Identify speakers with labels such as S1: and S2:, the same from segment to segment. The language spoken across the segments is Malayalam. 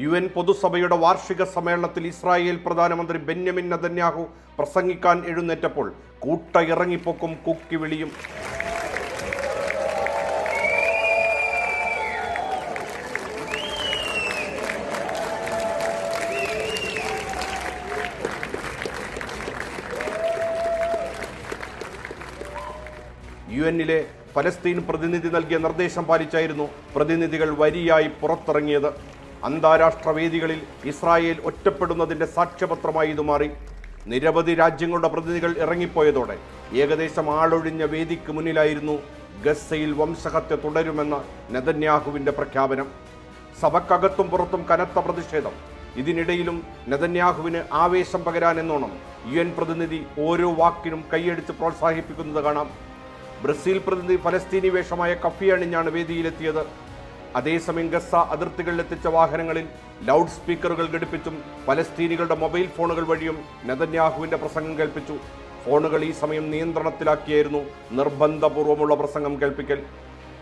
S1: യു എൻ പൊതുസഭയുടെ വാർഷിക സമ്മേളനത്തിൽ ഇസ്രായേൽ പ്രധാനമന്ത്രി ബെന്യമിൻ നതന്യാഹു പ്രസംഗിക്കാൻ എഴുന്നേറ്റപ്പോൾ കൂട്ട ഇറങ്ങിപ്പോക്കും കുക്കി വിളിയും. യു എന്നിലെ ഫലസ്തീൻ പ്രതിനിധി നൽകിയ നിർദ്ദേശം പാലിച്ചായിരുന്നു പ്രതിനിധികൾ വരിയായി പുറത്തിറങ്ങിയത്. അന്താരാഷ്ട്ര വേദികളിൽ ഇസ്രായേൽ ഒറ്റപ്പെടുന്നതിന്റെ സാക്ഷ്യപത്രമായി ഇത് മാറി. നിരവധി രാജ്യങ്ങളുടെ പ്രതിനിധികൾ ഇറങ്ങിപ്പോയതോടെ ഏകദേശം ആളൊഴിഞ്ഞ വേദിക്ക് മുന്നിലായിരുന്നു ഗസയിൽ വംശഹത്യ തുടരുമെന്ന നെതന്യാഹുവിന്റെ പ്രഖ്യാപനം. സഭക്കകത്തും പുറത്തും കനത്ത പ്രതിഷേധം. ഇതിനിടയിലും നെതന്യാഹുവിന് ആവേശം പകരാനെന്നോണം യു എൻ പ്രതിനിധി ഓരോ വാക്കിനും കൈയടിച്ച് പ്രോത്സാഹിപ്പിക്കുന്നത് കാണാം. ബ്രസീൽ പ്രതിനിധി ഫലസ്തീനി വേഷമായ കഫി അണിഞ്ഞാണ് വേദിയിലെത്തിയത്. അതേസമയം ഗസ അതിർത്തികളിലെത്തിച്ച വാഹനങ്ങളിൽ ലൗഡ് സ്പീക്കറുകൾ ഘടിപ്പിച്ചും ഫലസ്തീനികളുടെ മൊബൈൽ ഫോണുകൾ വഴിയും നെതന്യാഹുവിന്റെ പ്രസംഗം കേൾപ്പിച്ചു. ഫോണുകൾ ഈ സമയം നിയന്ത്രണത്തിലാക്കിയായിരുന്നു നിർബന്ധപൂർവമുള്ള പ്രസംഗം കേൾപ്പിക്കൽ.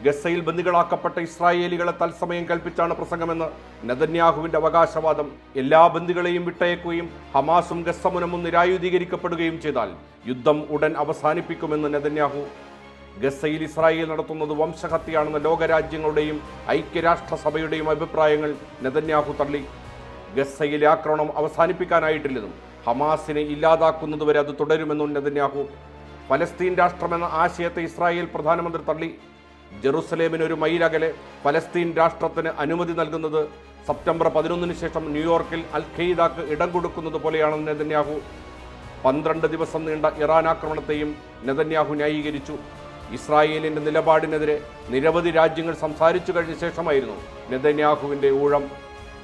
S1: ഗസയിൽ ബന്ദികളാക്കപ്പെട്ട ഇസ്രായേലികളെ തത്സമയം കൽപ്പിച്ചാണ് പ്രസംഗമെന്ന് നെതന്യാഹുവിന്റെ അവകാശവാദം എല്ലാ ബന്ദികളെയും വിട്ടയക്കുകയും ഹമാസും ഗസമുനമും നിരായുധീകരിക്കപ്പെടുകയും ചെയ്താൽ യുദ്ധം ഉടൻ അവസാനിപ്പിക്കുമെന്ന് നെതന്യാഹു ഗസയിൽ ഇസ്രായേൽ നടത്തുന്നത് വംശഹത്യയാണെന്ന ലോകരാജ്യങ്ങളുടെയും ഐക്യരാഷ്ട്രസഭയുടെയും അഭിപ്രായങ്ങൾ നെതന്യാഹു തള്ളി. ഗസയിലെ ആക്രമണം അവസാനിപ്പിക്കാനായിട്ടില്ലെന്നും ഹമാസിനെ ഇല്ലാതാക്കുന്നതുവരെ അത് തുടരുമെന്നും നെതന്യാഹു. ഫലസ്തീൻ രാഷ്ട്രമെന്ന ആശയത്തെ ഇസ്രായേൽ പ്രധാനമന്ത്രി തള്ളി. ജെറുസലേമിന് ഒരു മൈലകലെ ഫലസ്തീൻ രാഷ്ട്രത്തിന് അനുമതി നൽകുന്നത് സെപ്റ്റംബർ പതിനൊന്നിന് ശേഷം ന്യൂയോർക്കിൽ അൽ ഖെയ്ദാക്ക് ഇടം കൊടുക്കുന്നത് പോലെയാണെന്ന് നെതന്യാഹു. പന്ത്രണ്ട് ദിവസം നീണ്ട ഇറാൻ ആക്രമണത്തെയും നെതന്യാഹു ന്യായീകരിച്ചു. ഇസ്രായേലിന്റെ നിലപാടിനെതിരെ നിരവധി രാജ്യങ്ങൾ സംസാരിച്ചു കഴിഞ്ഞ ശേഷമായിരുന്നു നെതന്യാഹുവിന്റെ ഊഴം.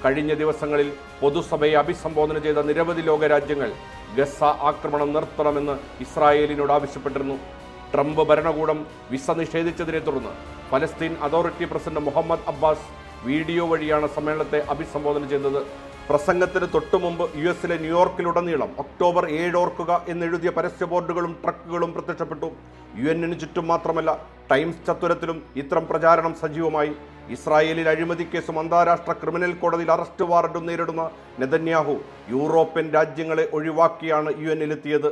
S1: കഴിഞ്ഞ ദിവസങ്ങളിൽ പൊതുസഭയെ അഭിസംബോധന ചെയ്ത നിരവധി ലോകരാജ്യങ്ങൾ ഗസ ആക്രമണം നിർത്തണമെന്ന് ഇസ്രായേലിനോട് ആവശ്യപ്പെട്ടിരുന്നു. ട്രംപ് ഭരണകൂടം വിസ നിഷേധിച്ചതിനെ തുടർന്ന് ഫലസ്തീൻ authority president Muhammad Abbas video വഴിയാണ് സമ്മേളനത്തെ അഭിസംബോധന ചെയ്തത്. പ്രസംഗത്തിന് തൊട്ടു മുമ്പ് യു എസിലെ ന്യൂയോർക്കിലുടനീളം ഒക്ടോബർ ഏഴ് ഓർക്കുക എന്നെഴുതിയ പരസ്യ ബോർഡുകളും ട്രക്കുകളും പ്രത്യക്ഷപ്പെട്ടു. യു എന്നിന് ചുറ്റും മാത്രമല്ല ടൈംസ് ചത്തുരത്തിലും ഇത്തരം പ്രചാരണം സജീവമായി. ഇസ്രായേലിൽ അഴിമതി കേസും അന്താരാഷ്ട്ര ക്രിമിനൽ കോടതിയിൽ അറസ്റ്റ് വാറന്റും നേരിടുന്ന നെതന്യാഹു യൂറോപ്യൻ രാജ്യങ്ങളെ ഒഴിവാക്കിയാണ് യു എന്നിലെത്തിയത്.